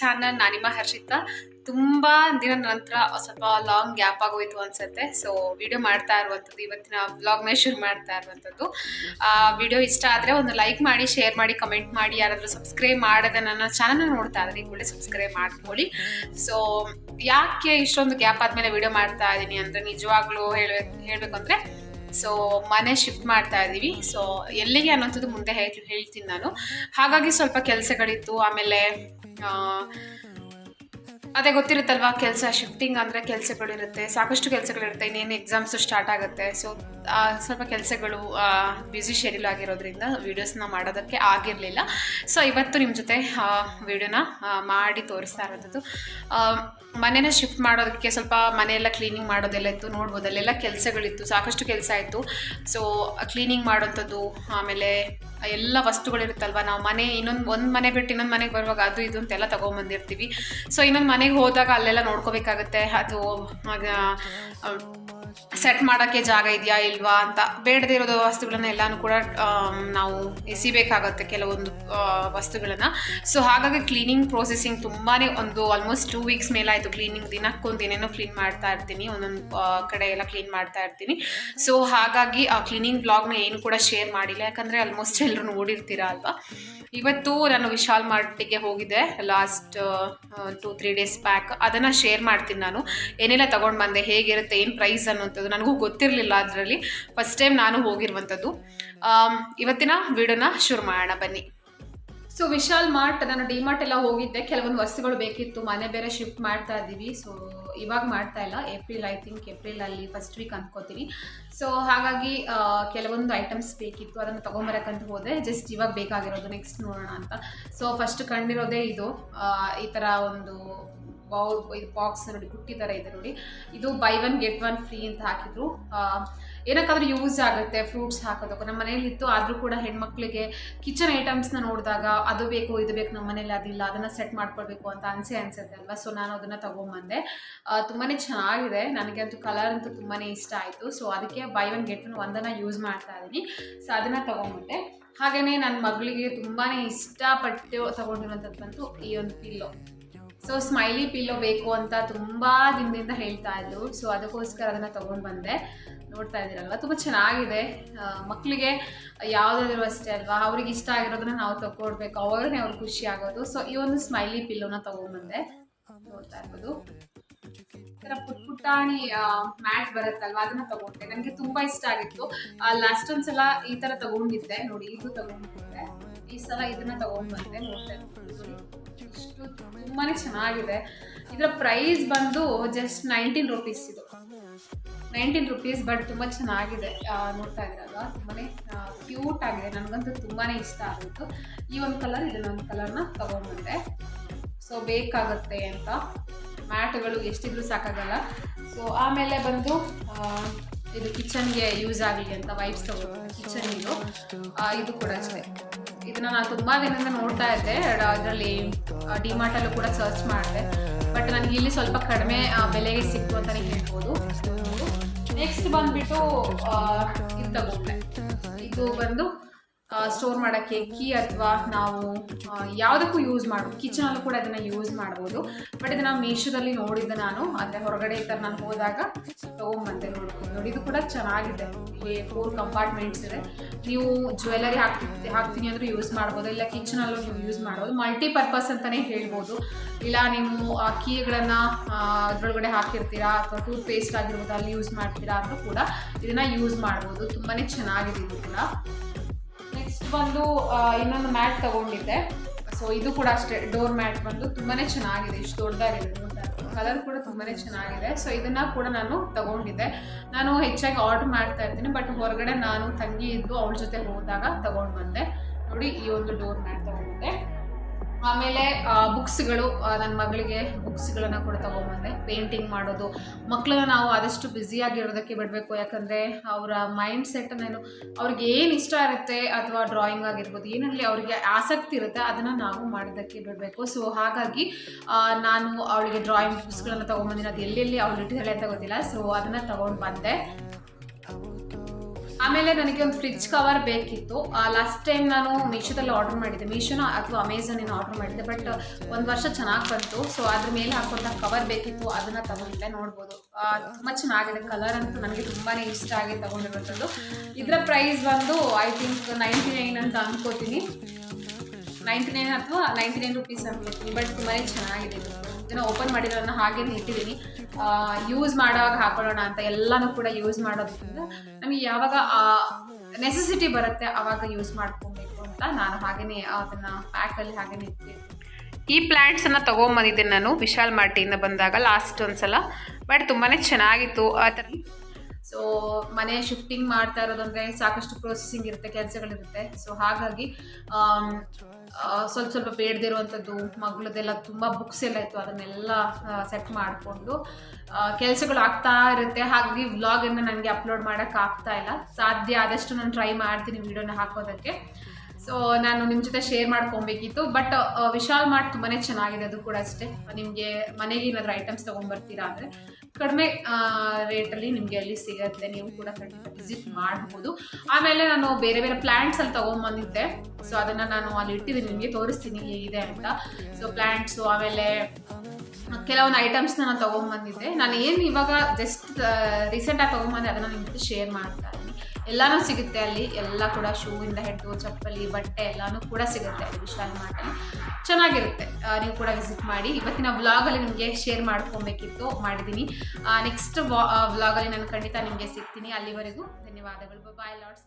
Channel ನಾನಿಮ Harshita. ತುಂಬ ದಿನ ನಂತರ ಸ್ವಲ್ಪ ಲಾಂಗ್ ಗ್ಯಾಪ್ ಆಗೋಯ್ತು ಅನ್ಸುತ್ತೆ. ಸೊ ವಿಡಿಯೋ ಮಾಡ್ತಾ ಇರುವಂಥದ್ದು, ಇವತ್ತಿನ ವ್ಲಾಗ್ನೇ ಶುರು ಮಾಡ್ತಾ ಇರುವಂಥದ್ದು. ವಿಡಿಯೋ ಇಷ್ಟ ಆದರೆ ಒಂದು ಲೈಕ್ ಮಾಡಿ ಶೇರ್ ಮಾಡಿ ಕಮೆಂಟ್ ಮಾಡಿ, ಯಾರಾದರೂ ಸಬ್ಸ್ಕ್ರೈಬ್ ಮಾಡದೆ ನನ್ನ ಚಾನಲ್ ನೋಡ್ತಾ ಇದ್ರೆ ಒಳ್ಳೆ ಸಬ್ಸ್ಕ್ರೈಬ್ ಮಾಡ್ಕೊಳ್ಳಿ. ಸೊ ಯಾಕೆ ಇಷ್ಟೊಂದು ಗ್ಯಾಪ್ ಆದಮೇಲೆ ವಿಡಿಯೋ ಮಾಡ್ತಾ ಇದ್ದೀನಿ ಅಂದರೆ ನಿಜವಾಗ್ಲೂ ಹೇಳ ಹೇಳಬೇಕು ಅಂದರೆ ಸೊ ಮನೆ ಶಿಫ್ಟ್ ಮಾಡ್ತಾ ಇದ್ದೀವಿ. ಸೊ ಎಲ್ಲಿಗೆ ಅನ್ನೋಂಥದ್ದು ಮುಂದೆ ಹೇಳ್ತೀನಿ ನಾನು. ಹಾಗಾಗಿ ಸ್ವಲ್ಪ ಕೆಲಸಗಳಿತ್ತು. ಆಮೇಲೆ ಅದೇ ಗೊತ್ತಿರುತ್ತಲ್ವಾ, ಕೆಲಸ ಶಿಫ್ಟಿಂಗ್ ಅಂದರೆ ಕೆಲಸಗಳಿರುತ್ತೆ ಸಾಕಷ್ಟು ಕೆಲಸಗಳಿರುತ್ತೆ ಇನ್ನೇನು ಎಕ್ಸಾಮ್ಸು ಸ್ಟಾರ್ಟ್ ಆಗುತ್ತೆ. ಸೊ ಸ್ವಲ್ಪ ಕೆಲಸಗಳು ಬ್ಯುಸಿ ಶೆಡ್ಯೂಲ್ ಆಗಿರೋದ್ರಿಂದ ವೀಡಿಯೋಸ್ನ ಮಾಡೋದಕ್ಕೆ ಆಗಿರಲಿಲ್ಲ. ಸೊ ಇವತ್ತು ನಿಮ್ಮ ಜೊತೆ ವೀಡಿಯೋನ ಮಾಡಿ ತೋರಿಸ್ತಾ ಇರೋದು ಮನೇನ ಶಿಫ್ಟ್ ಮಾಡೋದಕ್ಕೆ ಸ್ವಲ್ಪ ಮನೆಯೆಲ್ಲ ಕ್ಲೀನಿಂಗ್ ಮಾಡೋದೆಲ್ಲ ಇತ್ತು ನೋಡ್ಬೋದು ಅಲ್ಲೆಲ್ಲ ಕೆಲಸಗಳಿತ್ತು, ಸಾಕಷ್ಟು ಕೆಲಸ ಇತ್ತು. ಸೊ ಕ್ಲೀನಿಂಗ್ ಮಾಡೋಂಥದ್ದು ಆಮೇಲೆ ಎಲ್ಲ ವಸ್ತುಗಳಿರುತ್ತಲ್ವ ನಾವು ಮನೆ ಇನ್ನೊಂದು, ಒಂದು ಮನೆ ಬಿಟ್ಟು ಇನ್ನೊಂದು ಮನೆಗೆ ಬರುವಾಗ ಅದು, ಇದು ಅಂತೆಲ್ಲ ತೊಗೊಂಬಂದಿರ್ತೀವಿ. ಸೊ ಇನ್ನೊಂದು ಮನೆಗೆ ಹೋದಾಗ ಅಲ್ಲೆಲ್ಲ ನೋಡ್ಕೋಬೇಕಾಗತ್ತೆ. ಅದು ಸೆಟ್ ಮಾಡೋಕ್ಕೆ ಜಾಗ ಇದೆಯಾ ಇಲ್ವಾ ಅಂತ ಬೇಡದೇ ಇರೋದು ವಸ್ತುಗಳನ್ನ ಎಲ್ಲಾನು ಕೂಡ ನಾವು ಎಸಿಬೇಕಾಗತ್ತೆ ಕೆಲವೊಂದು ವಸ್ತುಗಳನ್ನು. ಸೊ ಹಾಗಾಗಿ ಕ್ಲೀನಿಂಗ್ ಪ್ರೋಸೆಸಿಂಗ್ ತುಂಬಾ ಒಂದು ಆಲ್ಮೋಸ್ಟ್ ಟೂ ವೀಕ್ಸ್ ಮೇಲಾಯಿತು ಕ್ಲೀನಿಂಗ್ ದಿನಕ್ಕೊಂದು ಏನೇನೋ ಕ್ಲೀನ್ ಮಾಡ್ತಾ ಇರ್ತೀನಿ, ಒಂದೊಂದು ಕಡೆ ಎಲ್ಲ ಕ್ಲೀನ್ ಮಾಡ್ತಾ ಇರ್ತೀನಿ. ಸೊ ಹಾಗಾಗಿ ಆ ಕ್ಲೀನಿಂಗ್ ಬ್ಲಾಗ್ನ ಏನು ಕೂಡ ಶೇರ್ ಮಾಡಿಲ್ಲ. ಯಾಕಂದರೆ ಆಲ್ಮೋಸ್ಟ್ ಎಲ್ಲರೂ ನೋಡಿರ್ತೀರಾ ಅಲ್ವಾ? ಇವತ್ತು ನಾನು ವಿಶಾಲ್ ಮಾರ್ಟಿಗೆ ಹೋಗಿದ್ದೆ last two three days back ಅದನ್ನು ಶೇರ್ ಮಾಡ್ತೀನಿ ನಾನು. ಏನೆಲ್ಲ ತೊಗೊಂಡು ಬಂದೆ, ಹೇಗಿರುತ್ತೆ, ಏನು ಪ್ರೈಸ್ ಅನ್ನೋಂಥದ್ದು ನನಗೂ ಗೊತ್ತಿರಲಿಲ್ಲ ಅದರಲ್ಲಿ. ಫಸ್ಟ್ ಟೈಮ್ ನಾನು ಹೋಗಿರುವಂಥದ್ದು. ಇವತ್ತಿನ ವಿಡಿಯೋನ ಶುರು ಮಾಡೋಣ, ಬನ್ನಿ. ಸೊ ವಿಶಾಲ್ ಮಾರ್ಟ್, ನಾನು ಡಿಮಾರ್ಟ್ ಎಲ್ಲ ಹೋಗಿದ್ದೆ. ಕೆಲವೊಂದು ವಸ್ತುಗಳು ಬೇಕಿತ್ತು. ಮನೆ ಬೇರೆ ಶಿಫ್ಟ್ ಮಾಡ್ತಾ ಇದ್ದೀವಿ. ಸೊ ಇವಾಗ ಮಾಡ್ತಾ ಇಲ್ಲ. ಏಪ್ರಿಲ್ ಐ ಥಿಂಕ್ ಏಪ್ರಿಲಲ್ಲಿ ಫಸ್ಟ್ ವೀಕ್ ಅಂದ್ಕೋತೀನಿ ಸೊ ಹಾಗಾಗಿ ಕೆಲವೊಂದು ಐಟಮ್ಸ್ ಬೇಕಿತ್ತು. ಅದನ್ನು ತೊಗೊಂಬರಕ್ಕಂತ ಹೋದೆ. ಜಸ್ಟ್ ಇವಾಗ ಬೇಕಾಗಿರೋದು. ನೆಕ್ಸ್ಟ್ ನೋಡೋಣ ಅಂತ. ಸೊ ಫಸ್ಟ್ ಕಂಡಿರೋದೇ ಇದು. ಈ ಥರ ಒಂದು ಬೌಲ್ ಇದು ಬಾಕ್ಸ್ ನೋಡಿ ಬುಟ್ಟಿ ಥರ ಇದೆ ನೋಡಿ. ಇದು buy one get one free ಅಂತ ಹಾಕಿದ್ರು. ಏನಕ್ಕಾದ್ರೂ ಯೂಸ್ ಆಗುತ್ತೆ ಫ್ರೂಟ್ಸ್ ಹಾಕೋದಕ್ಕೂ. ನಮ್ಮ ಮನೇಲಿ ಇತ್ತು, ಆದರೂ ಕೂಡ ಹೆಣ್ಮಕ್ಳಿಗೆ ಕಿಚನ್ ಐಟಮ್ಸ್ನ ನೋಡಿದಾಗ ಅದು ಬೇಕು, ಇದು ಬೇಕು ನಮ್ಮ ಮನೇಲಿ ಅದಿಲ್ಲ, ಅದನ್ನು ಸೆಟ್ ಮಾಡ್ಕೊಳ್ಬೇಕು ಅಂತ ಅನಿಸೆ ಅನ್ಸುತ್ತೆ ಅಲ್ವಾ? ಸೊ ನಾನು ಅದನ್ನು ತೊಗೊಂಬಂದೆ. ತುಂಬಾ ಚೆನ್ನಾಗಿದೆ. ನನಗೆ ಅಂತೂ ಕಲರ್ ಅಂತೂ ತುಂಬಾ ಇಷ್ಟ ಆಯಿತು. ಸೊ ಅದಕ್ಕೆ ಬೈ ಒನ್ ಗೆಟ್ ಒನ್ ಒಂದನ್ನು ಯೂಸ್ ಮಾಡ್ತಾ ಇದ್ದೀನಿ. ಸೊ ಅದನ್ನು ತೊಗೊಂಬಂದೆ. ಹಾಗೆಯೇ ನನ್ನ ಮಗಳಿಗೆ ತುಂಬಾ ಇಷ್ಟಪಟ್ಟು ತೊಗೊಂಡಿರೋಂಥದ್ದು ಬಂತು ಈ ಒಂದು ಪಿಲ್ಲೋ ಸೊ ಸ್ಮೈಲಿ ಪಿಲ್ಲೋ ಬೇಕು ಅಂತ ತುಂಬ ದಿನದಿಂದ ಹೇಳ್ತಾ ಇದ್ರು. ಸೊ ಅದಕ್ಕೋಸ್ಕರ ಅದನ್ನು ತೊಗೊಂಡು ಬಂದೆ. ನೋಡ್ತಾ ಇದ್ದೀರಲ್ವ? ತುಂಬ ಚೆನ್ನಾಗಿದೆ. ಮಕ್ಕಳಿಗೆ ಯಾವುದಾದ್ರೂ ಅಷ್ಟೇ ಅಲ್ವಾ? ಅವ್ರಿಗೆ ಇಷ್ಟ ಆಗಿರೋದನ್ನ ನಾವು ತಗೊಡ್ಬೇಕು ಅವ್ರನ್ನೇ ಅವ್ರಿಗೆ ಖುಷಿ ಆಗೋದು. ಸೊ ಈ ಒಂದು ಸ್ಮೈಲಿ ಪಿಲ್ಲೋನ ತೊಗೊಂಡ್ಬಂದೆ ನೋಡ್ತಾ ಇರ್ಬೋದು. ಥರ ಪುಟ್ ಪುಟ್ಟಾಣಿ ಮ್ಯಾಟ್ ಬರುತ್ತಲ್ವಾ? ಅದನ್ನ ತಗೊಂಡೆ. ನನಗೆ ತುಂಬಾ ಇಷ್ಟ ಆಗಿತ್ತು. ಲಾಸ್ಟ್ ಒಂದ್ಸಲ ಈ ತರ ತಗೊಂಡಿದ್ದೆ. ನೋಡಿ, ಇದು ತಗೊಂಡಿದ್ದೆ. ಈ ಸಲ ಇದನ್ನ ತಗೊಂಡ್ ಬಂದೆ. ನೋಡ್ತಾ ನೋಡಿ. ತುಂಬಾನೇ ಚೆನ್ನಾಗಿದೆ. ಇದರ ಪ್ರೈಸ್ ಬಂದು ಜಸ್ಟ್ ನೈನ್ಟೀನ್ ರುಪೀಸ್ ಇದು. ನೈನ್ಟೀನ್ ರುಪೀಸ್ ಬಟ್ ತುಂಬ ಚೆನ್ನಾಗಿದೆ. ನೋಡ್ತಾ ಇದ್ದಾಗ ತುಂಬಾ ಕ್ಯೂಟ್ ಆಗಿದೆ. ನನಗಂತೂ ತುಂಬಾ ಇಷ್ಟ ಆಗಿತ್ತು ಈ ಒಂದು ಕಲರ್ ಇದನ್ನೊಂದು ಕಲರ್ನ ತೊಗೊಂಡ್ಬಂದೆ. ಸೊ ಬೇಕಾಗುತ್ತೆ ಅಂತ. ಮ್ಯಾಟ್ಗಳು ಎಷ್ಟಿದ್ರು ಸಾಕಾಗಲ್ಲ. ಸೊ ಆಮೇಲೆ ಬಂದು ಇದು ಕಿಚನ್ಗೆ ಯೂಸ್ ಆಗಲಿ ಅಂತ ವೈಪ್ಸ್ ತಗೊಂಡು ಕಿಚನ್ ಇದು. ಇದು ಕೂಡ ಅಷ್ಟೇ. ಇದನ್ನ ನಾನು ತುಂಬಾ ದಿನದಿಂದ ನೋಡ್ತಾ ಇದ್ದೆ. ಅದರಲ್ಲಿ ಡಿಮಾರ್ಟಲ್ಲೂ ಕೂಡ ಸರ್ಚ್ ಮಾಡಿದೆ. ಬಟ್ ನನಗೆ ಇಲ್ಲಿ ಸ್ವಲ್ಪ ಕಡಿಮೆ ಬೆಲೆಗೆ ಸಿಕ್ತು ಅಂತಲೇ ಹೇಳ್ಬೋದು. ನೆಕ್ಸ್ಟ್ ಬಂದ್ಬಿಟ್ಟು ಇದು ತಗೊಂಡೆ. ಇದು ಬಂದು ಸ್ಟೋರ್ ಮಾಡೋಕ್ಕೆ ಕೀ ಅಥವಾ ನಾವು ಯಾವುದಕ್ಕೂ ಯೂಸ್ ಮಾಡ್ಬೋದು. ಕಿಚನಲ್ಲೂ ಕೂಡ ಅದನ್ನು ಯೂಸ್ ಮಾಡ್ಬೋದು. ಬಟ್ ಇದನ್ನು ಮೀಶೋದಲ್ಲಿ ನೋಡಿದ್ದೆ ನಾನು. ಅಂದರೆ ಹೊರಗಡೆ ಈ ಥರ ನಾನು ಹೋದಾಗ ತೊಗೊಂಬಂದೆ ನೋಡ್ಕೊಂಡು. ನೋಡಿ, ಇದು ಕೂಡ ಚೆನ್ನಾಗಿದೆ. ಫೋರ್ ಕಂಪಾರ್ಟ್ಮೆಂಟ್ಸ್ ಇದೆ. ನೀವು ಜ್ಯುವೆಲರಿ ಹಾಕ್ತಿ, ಹಾಕ್ತೀನಿ ಅಂದರೂ ಯೂಸ್ ಮಾಡ್ಬೋದು. ಇಲ್ಲ ಕಿಚನಲ್ಲೂ ನೀವು ಯೂಸ್ ಮಾಡ್ಬೋದು. ಮಲ್ಟಿಪರ್ಪಸ್ ಅಂತಲೇ ಹೇಳ್ಬೋದು. ಇಲ್ಲ ನೀವು, ಆ ಕೀಗಳನ್ನು ಅದರೊಳಗಡೆ ಹಾಕಿರ್ತೀರಾ ಅಥವಾ ಟೂತ್ ಪೇಸ್ಟ್ ಆಗಿರ್ಬೋದು, ಅಲ್ಲಿ ಯೂಸ್ ಮಾಡ್ತೀರಾ ಅಂದರೂ ಕೂಡ ಇದನ್ನು ಯೂಸ್ ಮಾಡ್ಬೋದು. ತುಂಬಾ ಚೆನ್ನಾಗಿದೆ ಇದು ಕೂಡ. ಬಂದು ಇನ್ನೊಂದು ಮ್ಯಾಟ್ ತಗೊಂಡಿದ್ದೆ. ಸೊ ಇದು ಕೂಡ ಅಷ್ಟೇ, ಡೋರ್ ಮ್ಯಾಟ್ ಬಂದು ತುಂಬಾ ಚೆನ್ನಾಗಿದೆ, ಇಷ್ಟು ದೊಡ್ಡದಾಗಿದೆ ಕಲರ್ ಕೂಡ ತುಂಬಾ ಚೆನ್ನಾಗಿದೆ. ಸೊ ಇದನ್ನ ಕೂಡ ನಾನು ತಗೊಂಡಿದ್ದೆ. ನಾನು ಹೆಚ್ಚಾಗಿ ಆರ್ಡರ್ ಮಾಡ್ತಾ ಇರ್ತೀನಿ ಬಟ್ ಹೊರಗಡೆ ನಾನು ತಂಗಿ ಇದ್ದು ಅವಳ ಜೊತೆ ಹೋದಾಗ ತಗೊಂಡು ಬಂದೆ. ನೋಡಿ, ಈ ಒಂದು ಡೋರ್ ಮ್ಯಾಟ್ ತಗೊಂಡಿದ್ದೆ. ಆಮೇಲೆ ಬುಕ್ಸ್ಗಳು ನನ್ನ ಮಗಳಿಗೆ ಬುಕ್ಸ್ಗಳನ್ನು ಕೂಡ ತೊಗೊಂಬಂದೆ ಪೇಂಟಿಂಗ್ ಮಾಡೋದು. ಮಕ್ಕಳನ್ನ ನಾವು ಆದಷ್ಟು ಬ್ಯುಸಿಯಾಗಿರೋದಕ್ಕೆ ಬಿಡಬೇಕು. ಯಾಕಂದರೆ, ಅವರ ಮೈಂಡ್ ಸೆಟ್ಟನ್ನೇನು ಅವ್ರಿಗೆ ಏನು ಇಷ್ಟ ಇರುತ್ತೆ ಅಥವಾ ಡ್ರಾಯಿಂಗ್ ಆಗಿರ್ಬೋದು, ಏನಲ್ಲಿ ಅವರಿಗೆ ಆಸಕ್ತಿ ಇರುತ್ತೆ, ಅದನ್ನು ನಾವು ಮಾಡೋದಕ್ಕೆ ಬಿಡಬೇಕು. ಸೊ, ಹಾಗಾಗಿ ನಾನು ಅವಳಿಗೆ ಡ್ರಾಯಿಂಗ್ ಬುಕ್ಸ್ಗಳನ್ನು ತೊಗೊಂಬಂದಿನ. ಅದು ಎಲ್ಲೆಲ್ಲಿ ಅವಳು ಇಟ್ಟಿದ್ದಾಳೆ ಅಂತ ಗೊತ್ತಿಲ್ಲ. ಸೊ, ಅದನ್ನು ತೊಗೊಂಡು ಬಂದೆ. ಆಮೇಲೆ ನನಗೆ ಒಂದು ಫ್ರಿಜ್ ಕವರ್ ಬೇಕಿತ್ತು. ಲಾಸ್ಟ್ ಟೈಮ್ ನಾನು ಮೀಶೋದಲ್ಲಿ ಆರ್ಡರ್ ಮಾಡಿದ್ದೆ. ಮೀಶೋನ ಅಥವಾ ಅಮೆಝಾನಿನ ಆರ್ಡರ್ ಮಾಡಿದ್ದೆ. ಬಟ್ ಒಂದು ವರ್ಷ ಚೆನ್ನಾಗಿ ಬಂತು. ಸೊ ಅದ್ರ ಮೇಲೆ ಹಾಕೊಂಡ ಕವರ್ ಬೇಕಿತ್ತು. ಅದನ್ನು ತಗೊಂಡಿದ್ದೆ. ನೋಡ್ಬೋದು. ತುಂಬ ಚೆನ್ನಾಗಿದೆ. ಕಲರ್ ಅಂತೂ ನನಗೆ ತುಂಬಾ ಇಷ್ಟ ಆಗಿ ತಗೊಂಡಿರುವಂಥದ್ದು. ಇದರ ಪ್ರೈಸ್ ಬಂದು ಐ ಥಿಂಕ್ ನೈಂಟಿ ನೈನ್ ಅಂತ ಅನ್ಕೋತೀನಿ. ನೈಂಟಿ ನೈನ್ ಅಥವಾ ನೈಂಟಿ ನೈನ್ ರುಪೀಸ್ ಅನ್ಕೋತೀನಿ. ಬಟ್ ತುಂಬಾ ಚೆನ್ನಾಗಿದೆ. ಇದನ್ನು ಓಪನ್ ಮಾಡಿರೋದನ್ನ ಹಾಗೆ ಇಟ್ಟಿದ್ದೀನಿ ಯೂಸ್ ಮಾಡೋವಾಗ ಹಾಕೊಳ್ಳೋಣ ಅಂತ ಎಲ್ಲಾನು ಕೂಡ ಯೂಸ್ ಮಾಡೋದ್ರಿಂದ ನಮಗೆ ಯಾವಾಗ ನೆಸೆಸಿಟಿ ಬರುತ್ತೆ ಆವಾಗ ಯೂಸ್ ಮಾಡ್ಕೊಬೇಕು ಅಂತ ನಾನು ಹಾಗೇನೆ ಅದನ್ನ ಪ್ಯಾಕಲ್ಲಿ ಹಾಗೇನೆ ಇಟ್ಟಿದ್ದೀನಿ. ಈ ಪ್ಲ್ಯಾಂಟ್ಸನ್ನು ತೊಗೊಂಬಂದಿದ್ದೆ ನಾನು ವಿಶಾಲ್ ಮಾರ್ಟಿಯಿಂದ ಬಂದಾಗ ಲಾಸ್ಟ್ ಒಂದ್ಸಲ. ಬಟ್ ತುಂಬಾ ಚೆನ್ನಾಗಿತ್ತು ಆ ಥರ. ಸೊ ಮನೆ ಶಿಫ್ಟಿಂಗ್ ಮಾಡ್ತಾ ಇರೋದಂದ್ರೆ ಸಾಕಷ್ಟು ಪ್ರೊಸೆಸಿಂಗ್ ಇರುತ್ತೆ, ಕೆಲಸಗಳಿರುತ್ತೆ. ಸೊ ಹಾಗಾಗಿ ಸ್ವಲ್ಪ ಸ್ವಲ್ಪ ಬೇಡದಿರುವಂಥದ್ದು, ಮಗಳದೆಲ್ಲ ತುಂಬ ಬುಕ್ಸ್ ಎಲ್ಲ ಇತ್ತು, ಅದನ್ನೆಲ್ಲ ಸೆಟ್ ಮಾಡಿಕೊಂಡು ಕೆಲಸಗಳು ಆಗ್ತಾ ಇರುತ್ತೆ. ಹಾಗಾಗಿ ವ್ಲಾಗನ್ನು ನನಗೆ ಅಪ್ಲೋಡ್ ಮಾಡೋಕ್ಕೆ ಆಗ್ತಾ ಇಲ್ಲ. ಸಾಧ್ಯ ಆದಷ್ಟು ನಾನು ಟ್ರೈ ಮಾಡ್ತೀನಿ ವಿಡಿಯೋನ ಹಾಕೋದಕ್ಕೆ. ಸೊ ನಾನು ನಿಮ್ಮ ಜೊತೆ ಶೇರ್ ಮಾಡ್ಕೊಬೇಕಿತ್ತು. ಬಟ್ ವಿಶಾಲ್ ಮಾರ್ಟ್ ತುಂಬಾ ಚೆನ್ನಾಗಿದೆ, ಅದು ಕೂಡ ಅಷ್ಟೇ. ನಿಮಗೆ ಮನೆಗೆ ಏನಾದರೂ ಐಟಮ್ಸ್ ತೊಗೊಂಬರ್ತೀರಾ ಅಂದರೆ? ಕಡಿಮೆ ರೇಟಲ್ಲಿ ನಿಮಗೆ ಅಲ್ಲಿ ಸಿಗುತ್ತೆ, ನೀವು ಕೂಡ ವಿಸಿಟ್ ಮಾಡಬಹುದು ಆಮೇಲೆ ನಾನು ಬೇರೆ ಬೇರೆ ಪ್ಲ್ಯಾಂಟ್ಸ್ ಅಲ್ಲಿ ತೊಗೊಂಬಂದಿದ್ದೆ. ಸೊ ಅದನ್ನು ನಾನು ಅಲ್ಲಿ ಇಟ್ಟಿದ್ದೀನಿ, ನಿಮಗೆ ತೋರಿಸ್ತೀನಿ ಹೇಗಿದೆ ಅಂತ. ಸೊ ಪ್ಲ್ಯಾಂಟ್ಸು ಆಮೇಲೆ ಕೆಲವೊಂದು ಐಟಮ್ಸ್ನ ನಾನು ತೊಗೊಂಬಂದಿದ್ದೆ. ನಾನು ಏನು ಇವಾಗ ಜಸ್ಟ್ ರೀಸೆಂಟಾಗಿ ತೊಗೊಂಬಂದೆ, ಅದನ್ನು ಜೊತೆ ಶೇರ್ ಮಾಡ್ತಾ ಎಲ್ಲನೂ ಸಿಗುತ್ತೆ ಅಲ್ಲಿ. ಎಲ್ಲ ಕೂಡ ಶೂ ಇಂದ ಹಿಡಿದು, ಚಪ್ಪಲಿ, ಬಟ್ಟೆ ಎಲ್ಲಾನು ಕೂಡ ಸಿಗುತ್ತೆ ಅಲ್ಲಿ ವಿಶಾಲ್ ಮಾರ್ಟಲ್ಲಿ. ಚೆನ್ನಾಗಿರುತ್ತೆ. ನೀವು ಕೂಡ ವಿಸಿಟ್ ಮಾಡಿ. ಇವತ್ತಿನ ವ್ಲಾಗಲ್ಲಿ ನಿಮಗೆ ಶೇರ್ ಮಾಡ್ಕೊಬೇಕಿತ್ತು, ಮಾಡಿದ್ದೀನಿ. ನೆಕ್ಸ್ಟ್ ವ್ಲಾಗಲ್ಲಿ ನಾನು ಖಂಡಿತ ನಿಮಗೆ ಸಿಗ್ತೀನಿ. ಅಲ್ಲಿವರೆಗೂ ಧನ್ಯವಾದಗಳು. ಬಾಯ್ ಲಾಟ್ಸ್